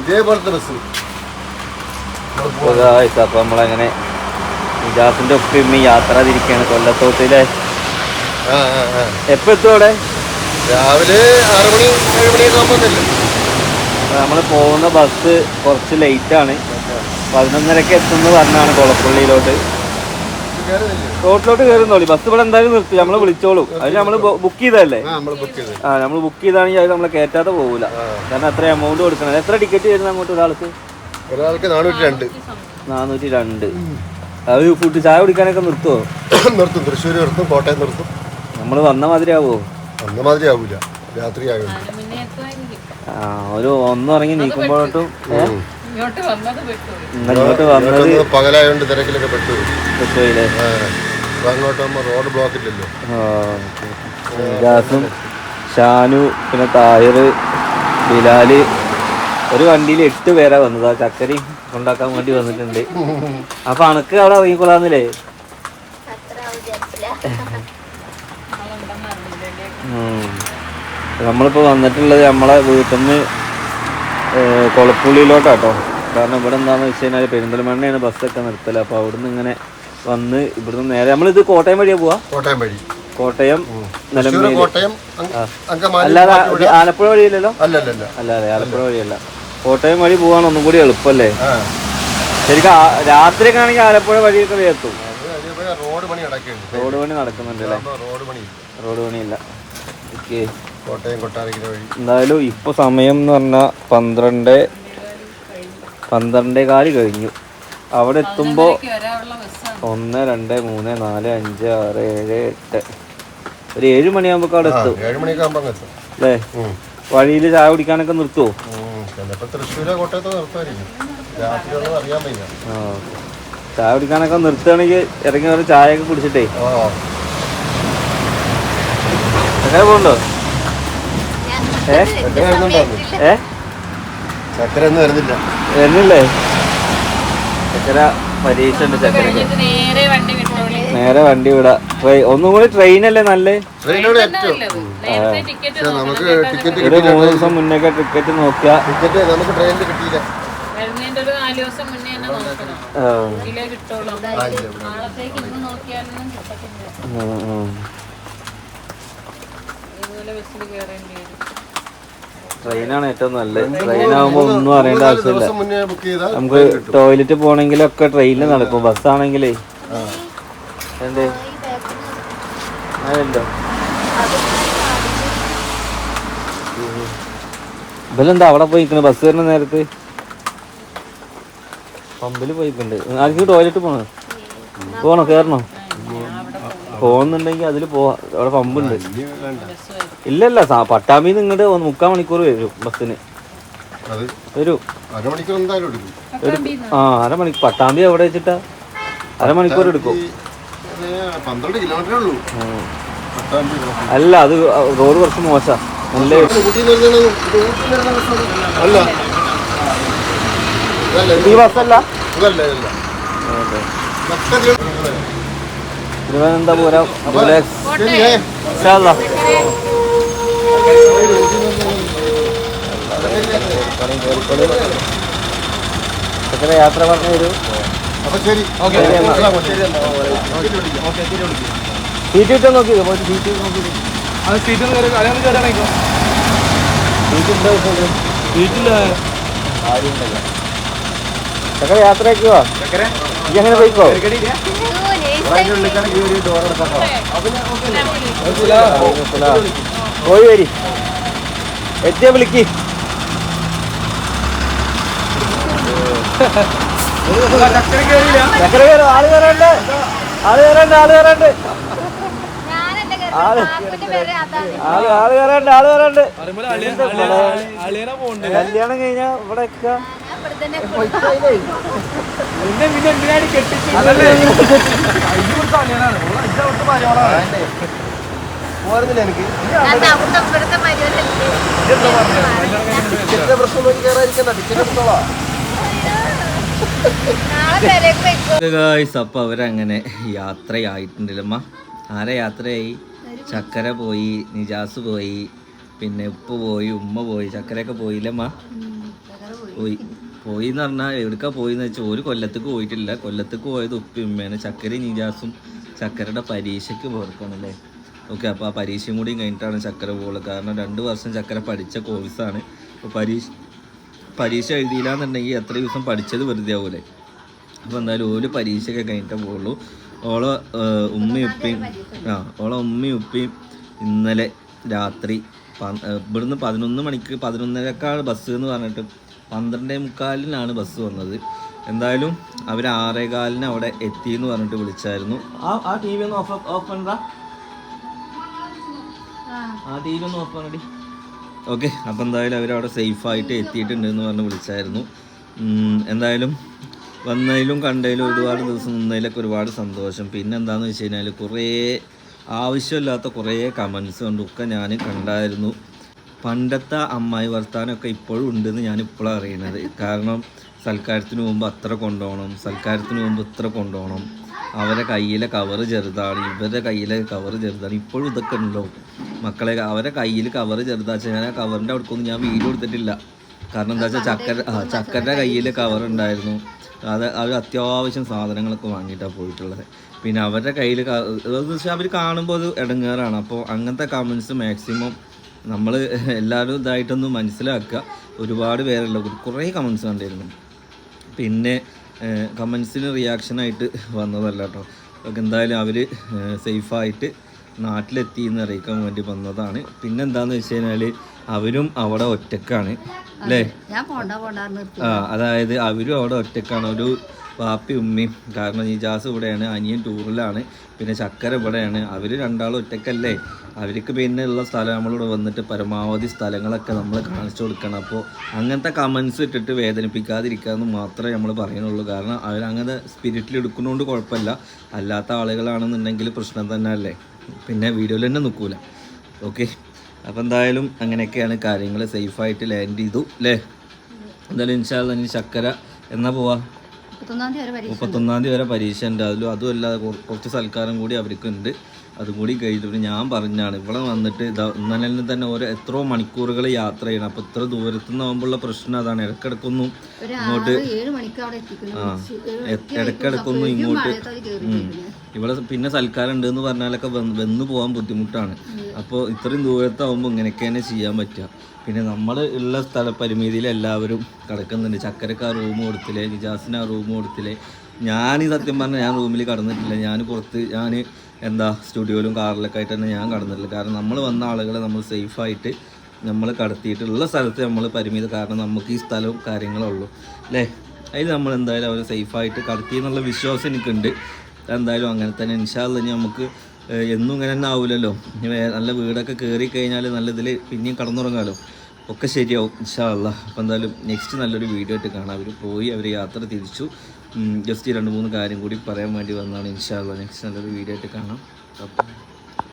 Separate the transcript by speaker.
Speaker 1: ഇതേപോലത്തെ ബസ്.
Speaker 2: അപ്പൊ നമ്മളങ്ങനെ നിജാസിന്റെ ഒപ്പം യാത്ര തിരിക്കാണ് കൊല്ലത്തോട്ടിലെ. എപ്പോ എത്തും അവിടെ?
Speaker 1: രാവിലെ ആറ് മണി ഏഴ് മണിയൊക്കെ ആകുമ്പോഴല്ലേ
Speaker 2: നമ്മൾ പോകുന്ന ബസ് കുറച്ച് ലേറ്റ് ആണ്. പതിനൊന്നരക്ക് എത്തുമെന്ന് പറഞ്ഞാണ് കൊളപ്പള്ളിയിലോട്ട്. റോഡിലോട്ട് കയറുന്നോളി ബസ് ഇവിടെ എന്തായാലും നിർത്തി. നമ്മൾ വിളിച്ചോളൂ. അതിന് നമ്മൾ ബുക്ക് ചെയ്തല്ലേ
Speaker 1: ആ നമ്മൾ ബുക്ക് ചെയ്ത്.
Speaker 2: ആ നമ്മൾ ബുക്ക് ചെയ്താണെങ്കിൽ അത് നമ്മളെ കയറ്റാതെ പോകൂല കാരണം അത്ര എമൗണ്ട് കൊടുക്കണം. എത്ര ടിക്കറ്റ് വരുന്ന അങ്ങോട്ട് ഒരാൾക്ക്?
Speaker 1: ഒരാൾക്ക് നാനൂറ്റി രണ്ട്
Speaker 2: നാനൂറ്റി രണ്ട് അത് ഫുഡ് ചായ കുടിക്കാനൊക്കെ നിർത്തുമോ
Speaker 1: നിർത്തും. തൃശ്ശൂർ നിർത്തും കോട്ടയം നിർത്തും.
Speaker 2: നമ്മൾ വന്ന മാതിരി ആവോ
Speaker 1: വന്ന മാതിരി ആവൂല. രാത്രി
Speaker 3: എത്തുമായിരിക്കും.
Speaker 2: ആ ഒരു ഒന്നിറങ്ങി നീക്കുമ്പോഴോട്ടും?
Speaker 3: ഇങ്ങോട്ട് വന്നത് പെട്ടുപോയി
Speaker 2: ഇങ്ങോട്ട് വന്നത്
Speaker 1: പകലായോണ്ട് തിരക്കിലൊക്കെ പെട്ടു.
Speaker 2: പെട്ടുപോയില്ലേ?
Speaker 1: ആ അപ്പൊ അങ്ങോട്ട് ആകുമ്പോൾ റോഡ് ബ്ലോക്ക് ഇല്ലല്ലോ.
Speaker 2: ജാസും ഷാനു പിന്നെ താഹിർ ബിലാൽ. ഒരു വണ്ടിയിൽ എട്ട് പേരാ വന്നത്. ആ ചക്കരി ഉണ്ടാക്കാൻ വേണ്ടി വന്നിട്ടുണ്ട്. അപ്പൊ അണക്ക് അവിടെ ഇറങ്ങിക്കൊള്ളാന്നില്ലേ ഉം. നമ്മളിപ്പോ വന്നിട്ടുള്ളത് നമ്മളെ വീട്ടിൽ നിന്ന് കൊളപ്പുള്ളിയിലോട്ടാട്ടോ. കാരണം ഇവിടെ എന്താണെന്ന് വെച്ച് കഴിഞ്ഞാൽ പെരിന്തൽമണ്ണയാണ് ബസ്സൊക്കെ നിർത്തൽ. അപ്പൊ അവിടുന്ന് ഇങ്ങനെ വന്ന് ഇവിടുന്ന് നേരെ നമ്മളിത് കോട്ടയം വഴിയാ പോവാ?
Speaker 1: കോട്ടയം വഴി.
Speaker 2: കോട്ടയം നിലമ്പൂർ
Speaker 1: കോട്ടയം
Speaker 2: അല്ലാതെ ആലപ്പുഴ വഴിയില്ലല്ലോ? അല്ലാതെ ആലപ്പുഴ വഴിയല്ല. കോട്ടയം വഴി പോവാൻ ഒന്നും കൂടി എളുപ്പല്ലേ?
Speaker 1: ആ.
Speaker 2: ശരിക്കും രാത്രിയൊക്കെ ആണെങ്കിൽ ആലപ്പുഴ വഴിയൊക്കെ
Speaker 1: എത്തും. റോഡ് പണി
Speaker 2: റോഡ് പണി നടക്കുന്നുണ്ട് അല്ലേ?
Speaker 1: റോഡ്
Speaker 2: പണിയില്ല. ഓക്കെ.
Speaker 1: കോട്ടയം കൊട്ടാരക്കര വഴി.
Speaker 2: എന്തായാലും ഇപ്പൊ സമയം എന്ന് പറഞ്ഞാൽ പന്ത്രണ്ട് പന്ത്രണ്ടേ കാൽ കഴിഞ്ഞു. അവിടെ എത്തുമ്പോ ഒന്ന് രണ്ട് മൂന്ന് നാല് അഞ്ച് ആറ് ഏഴ് എട്ട്. ഒരു ഏഴ് മണിയാകുമ്പോ അവിടെ എത്തും. അല്ലേ. വഴിയിൽ ചായ കുടിക്കാനൊക്കെ നിർത്തുവോ? ചായ കുടിക്കാനൊക്കെ നിർത്തുകയാണെങ്കിൽ ഇറങ്ങി ഒരു ചായ ഒക്കെ കുടിച്ചിട്ടേ എങ്ങനെ പോകണ്ടോ ഏ? ഏ?
Speaker 1: ചക്കര ഒന്നും വരുന്നില്ല.
Speaker 2: വരുന്നില്ലേ? ചക്കര പരീക്ഷ ഉണ്ട്
Speaker 3: ചക്കര നേരെ വണ്ടി വിട്ടോളി.
Speaker 2: നേരെ വണ്ടി വിടാ. ട്രെയിൻ ഒന്നും കൂടി ട്രെയിനല്ലേ നല്ലേ?
Speaker 1: നമുക്ക് ടിക്കറ്റ്
Speaker 2: ഒരു മൂന്ന് ദിവസം മുന്നേ ടിക്കറ്റ് നോക്കിയാ.
Speaker 1: ടിക്കറ്റ് നമുക്ക് ട്രെയിനിൽ കിട്ടിയില്ല.
Speaker 3: ബസ്സിൽ കയറേണ്ടി വരും.
Speaker 2: ട്രെയിനാണ് ഏറ്റവും നല്ലത്. ട്രെയിൻ ആകുമ്പോൾ ഒന്നും അറിയേണ്ട ആവശ്യമില്ല. നമുക്ക് ടോയ്ലറ്റ് പോണെങ്കിലൊക്കെ ട്രെയിനിൽ നടക്കും. ബസ്സാണെങ്കിലേ എന്തേ? അതുണ്ടോ ഇവലെന്താ അവിടെ പോയി നിൽക്കണ ബസ് വരുന്ന നേരത്ത്? പമ്പിൽ പോയിട്ടുണ്ട് ആർക്ക് ടോയ്ലറ്റ് പോണോ പോണോ? കേറണോ? പോകുന്നുണ്ടെങ്കിൽ അതിൽ പോവാ. അവിടെ പമ്പുണ്ട്. ഇല്ലല്ല ഇങ്ങോട്ട് ഒന്ന് മുക്കാൽ മണിക്കൂർ വരും ബസ്സിന്. വരും. ആ അരമണിക്കൂർ പട്ടാമ്പി എവിടെ വെച്ചിട്ടാ? അരമണിക്കൂർ എടുക്കും.
Speaker 1: പട്ടാമ്പി.
Speaker 2: അല്ല അത് റോഡ് കുറച്ച് മോശാ. നല്ല ഈ ബസ്സല്ല? തിരുവനന്തപുരം
Speaker 1: ശരിയേ
Speaker 2: യാത്ര പറഞ്ഞു തരൂ. സീറ്റ് കിട്ടാൻ നോക്കിയത് പോയിട്ട് സീറ്റ്
Speaker 4: സീറ്റ് സീറ്റില്ല
Speaker 2: ചക്കര ഈ പോയിക്കോ? പോയി വരി. എത്തിയ വിളിക്ക്.
Speaker 4: ചക്കര
Speaker 2: കയറി. ആൾ കയറണ്ട്. ആൾ കയറണ്ട് ആൾ കയറണ്ട്. ആൾ. ആൾ ആൾ കയറണ്ട് ആൾ കയറണ്ട്. കല്യാണം കഴിഞ്ഞാ ഇവിടെ
Speaker 1: പോരുന്നില്ല എനിക്ക്. ടിക്കറ്റിന്റെ പ്രശ്നം നോക്കി കയറാതിരിക്കണ്ട ടിക്കറ്റ് എടുത്തോളാം.
Speaker 2: ഗായ്സ് അപ്പോൾ അവരങ്ങനെ യാത്രയായിട്ടുണ്ടല്ലമ്മ. ആരെ യാത്രയായി? ചക്കര പോയി നിജാസ് പോയി പിന്നെ ഉപ്പ് പോയി ഉമ്മ പോയി ചക്കരയൊക്കെ പോയില്ലമ്മ? പോയി. പോയി എന്ന് പറഞ്ഞാൽ എവിടേക്കാ പോയിന്ന് വെച്ചാൽ ഒരു കൊല്ലത്തേക്ക് പോയിട്ടില്ല. കൊല്ലത്തേക്ക് പോയത് ഉപ്പി ഉമ്മയാണ് ചക്കര നീജാസും ചക്കരയുടെ പരീക്ഷയ്ക്ക് പോർക്കണല്ലേ. ഓക്കെ അപ്പോൾ ആ പരീക്ഷയും കൂടി കഴിഞ്ഞിട്ടാണ് ചക്കര പോകുള്ളത് കാരണം രണ്ട് വർഷം ചക്കര പഠിച്ച കോഴ്സാണ്. അപ്പോൾ പരീക്ഷ പരീക്ഷ എഴുതിയില്ലാന്നുണ്ടെങ്കിൽ എത്ര ദിവസം പഠിച്ചത് വെറുതെ ആവൂലേ. അപ്പോൾ എന്തായാലും ഒരു പരീക്ഷയൊക്കെ കഴിഞ്ഞിട്ടേ പോകുള്ളൂ ഓളെ ഉമ്മയും ഉപ്പയും ആ ഓളെ ഉമ്മയും ഉപ്പയും ഇന്നലെ രാത്രി ഇവിടുന്ന് പതിനൊന്ന് മണിക്ക് പതിനൊന്നരക്കാൾ ബസ് എന്ന് പറഞ്ഞിട്ട് പന്ത്രണ്ടേ മുക്കാലിനാണ് ബസ് വന്നത്. എന്തായാലും അവർ ആറേകാലിന് അവിടെ എത്തി എന്ന് പറഞ്ഞിട്ട് വിളിച്ചായിരുന്നു. ആ ആ ടി വി ഒന്ന് ഓഫ് ഓഫ് പണ്ടാ ആ ടി വി ഒന്ന് ഓഫ് പണ്ടി. ഓക്കെ അപ്പോൾ എന്തായാലും അവരവിടെ സേഫായിട്ട് എത്തിയിട്ടുണ്ട് എന്ന് പറഞ്ഞ് വിളിച്ചായിരുന്നു. എന്തായാലും വന്നതിലും കണ്ടതിലും ഒരുപാട് ദിവസം നിന്നതിലൊക്കെ ഒരുപാട് സന്തോഷം. പിന്നെ എന്താണെന്ന് വെച്ച് കഴിഞ്ഞാൽ കുറേ ആവശ്യമില്ലാത്ത കുറേ കമൻസ് കൊണ്ടൊക്കെ ഞാൻ കണ്ടായിരുന്നു. പണ്ടത്തെ അമ്മായി വർത്താനമൊക്കെ ഇപ്പോഴും ഉണ്ടെന്ന് ഞാൻ ഇപ്പോഴും അറിയുന്നത് കാരണം സൽക്കാരത്തിന് മുമ്പ് അത്ര കൊണ്ടുപോകണം സൽക്കാരത്തിന് മുമ്പ് ഇത്ര കൊണ്ടുപോകണം അവരെ കയ്യിലെ കവറ് ചെറുതാണ് ഇവരുടെ കയ്യിലെ കവറ് ചെറുതാണ്. ഇപ്പോഴും ഇതൊക്കെ ഉണ്ടോ? മക്കളെ അവരെ കയ്യിൽ കവറ് ചെറുതാച്ചാൽ ഞാൻ ആ കവറിന്റെ അവിടേക്കൊന്നും ഞാൻ വീഡിയോ എടുത്തിട്ടില്ല. കാരണം എന്താ വെച്ചാൽ ചക്കര ആ ചക്കരയുടെ കയ്യിൽ കവർ ഉണ്ടായിരുന്നു. അത് അവർ അത്യാവശ്യം സാധനങ്ങളൊക്കെ വാങ്ങിയിട്ടാണ് പോയിട്ടുള്ളത്. പിന്നെ അവരുടെ കയ്യിൽ അതെന്ന് വെച്ചാൽ അവർ കാണുമ്പോൾ അത് ഇടങ്ങേറാണ്. അപ്പോൾ അങ്ങനത്തെ കമൻസ് മാക്സിമം നമ്മൾ എല്ലാവരും ഇതായിട്ടൊന്ന് മനസ്സിലാക്കുക. ഒരുപാട് പേരുള്ള കുറേ കമൻസ് കണ്ടിരുന്നു. പിന്നെ കമൻസിന് റിയാക്ഷനായിട്ട് വന്നതല്ല കേട്ടോ അതൊക്കെ എന്തായാലും അവർ സേഫായിട്ട് നാട്ടിലെത്തി എന്ന് അറിയിക്കാൻ വേണ്ടി വന്നതാണ്. പിന്നെ എന്താണെന്ന് വെച്ച് കഴിഞ്ഞാൽ അവരും അവിടെ ഒറ്റക്കാണ്. അല്ലേ? ആ അതായത് അവരും അവിടെ ഒറ്റക്കാണ്. ഒരു വാപ്പി ഉമ്മയും. കാരണം ഇജാസ് ജാസ് ഇവിടെയാണ് അനിയൻ ടൂറിലാണ് പിന്നെ ചക്കര ഇവിടെയാണ്. അവർ രണ്ടാളും ഒറ്റക്കല്ലേ? അവർക്ക് പിന്നെ ഉള്ള സ്ഥലം നമ്മളിവിടെ വന്നിട്ട് പരമാവധി സ്ഥലങ്ങളൊക്കെ നമ്മൾ കാണിച്ചു കൊടുക്കണം. അപ്പോൾ അങ്ങനത്തെ കമൻസ് ഇട്ടിട്ട് വേദനിപ്പിക്കാതിരിക്കാമെന്ന് മാത്രമേ നമ്മൾ പറയുന്നുള്ളൂ. കാരണം അവർ അങ്ങനത്തെ സ്പിരിറ്റിൽ എടുക്കുന്നതുകൊണ്ട് കുഴപ്പമില്ല. അല്ലാത്ത ആളുകളാണെന്നുണ്ടെങ്കിൽ പ്രശ്നം തന്നെ അല്ലേ? പിന്നെ വീഡിയോയിൽ തന്നെ നിൽക്കൂല. ഓക്കെ അപ്പോൾ എന്തായാലും അങ്ങനെയൊക്കെയാണ് കാര്യങ്ങൾ സേഫായിട്ട് ലാൻഡ് ചെയ്തു അല്ലേ? എന്തായാലും ഇൻഷാല്ല ഇനി ചക്കര എന്നാ പോവാ?
Speaker 5: മുപ്പത്തൊന്നാം തീയതി വരെ പരീക്ഷ
Speaker 2: ഉണ്ട് അതിലും അതുമല്ല കുറച്ച് സൽക്കാരം കൂടി അവർക്കുണ്ട്. അതും കൂടി കഴിഞ്ഞിട്ട് ഞാൻ പറഞ്ഞാണ് ഇവിടെ വന്നിട്ട് ഇതാ ഇന്നലെ തന്നെ ഓരോ എത്രയോ മണിക്കൂറുകൾ യാത്ര ചെയ്യണം. അപ്പോൾ ഇത്ര ദൂരത്തു നിന്നാകുമ്പോഴുള്ള പ്രശ്നം അതാണ്. ഇടക്കിടക്കൊന്നും ഇങ്ങോട്ട് ആ ഇടക്കിടക്കൊന്നും ഇങ്ങോട്ട്. ഇവിടെ പിന്നെ സൽക്കാരം ഉണ്ട് എന്ന് പറഞ്ഞാലൊക്കെ വന്ന് പോകാൻ ബുദ്ധിമുട്ടാണ്. അപ്പോൾ ഇത്രയും ദൂരത്താവുമ്പോൾ ഇങ്ങനെയൊക്കെ തന്നെ ചെയ്യാൻ പറ്റുക. പിന്നെ നമ്മൾ ഉള്ള സ്ഥല പരിമിതിയിൽ എല്ലാവരും കിടക്കുന്നുണ്ട്. ചക്കരക്ക് ആ റൂം കൊടുത്തില്ലേ നിജാസിന് ആ റൂം കൊടുത്തില്ലേ? ഞാൻ ഈ സത്യം പറഞ്ഞാൽ ഞാൻ റൂമിൽ കടന്നിട്ടില്ല. ഞാൻ പുറത്ത് ഞാൻ എന്താ സ്റ്റുഡിയോയിലും കാറിലൊക്കെ ആയിട്ട് തന്നെ ഞാൻ കടന്നിട്ടില്ല. കാരണം നമ്മൾ വന്ന ആളുകളെ നമ്മൾ സേഫായിട്ട് നമ്മൾ കടത്തിയിട്ടുള്ള സ്ഥലത്ത് നമ്മൾ പരിമിതി കാരണം നമുക്ക് ഈ സ്ഥലവും കാര്യങ്ങളും ഉള്ളൂ. അല്ലേ? അതിൽ നമ്മൾ എന്തായാലും അവർ സേഫായിട്ട് കടത്തി എന്നുള്ള വിശ്വാസം എനിക്കുണ്ട്. എന്തായാലും അങ്ങനെ തന്നെ. ഇൻഷാല്ല നമുക്ക് എന്നും ഇങ്ങനെ തന്നെ ആവില്ലല്ലോ നല്ല വീടൊക്കെ കയറി കഴിഞ്ഞാൽ നല്ല ഇതിൽ പിന്നെയും കടന്നുറങ്ങാമല്ലോ ഒക്കെ ശരിയാവും ഇൻഷാല്ല അപ്പോൾ എന്തായാലും നെക്സ്റ്റ് നല്ലൊരു വീഡിയോ ആയിട്ട് കാണാം. അവർ പോയി അവർ യാത്ര തിരിച്ചു. ജസ്റ്റ് രണ്ട് മൂന്ന് കാര്യം കൂടി പറയാൻ വേണ്ടി വന്നതാണ് ഇൻഷാല്ല നെക്സ്റ്റ് നല്ലൊരു വീഡിയോ ആയിട്ട് കാണാം. അപ്പം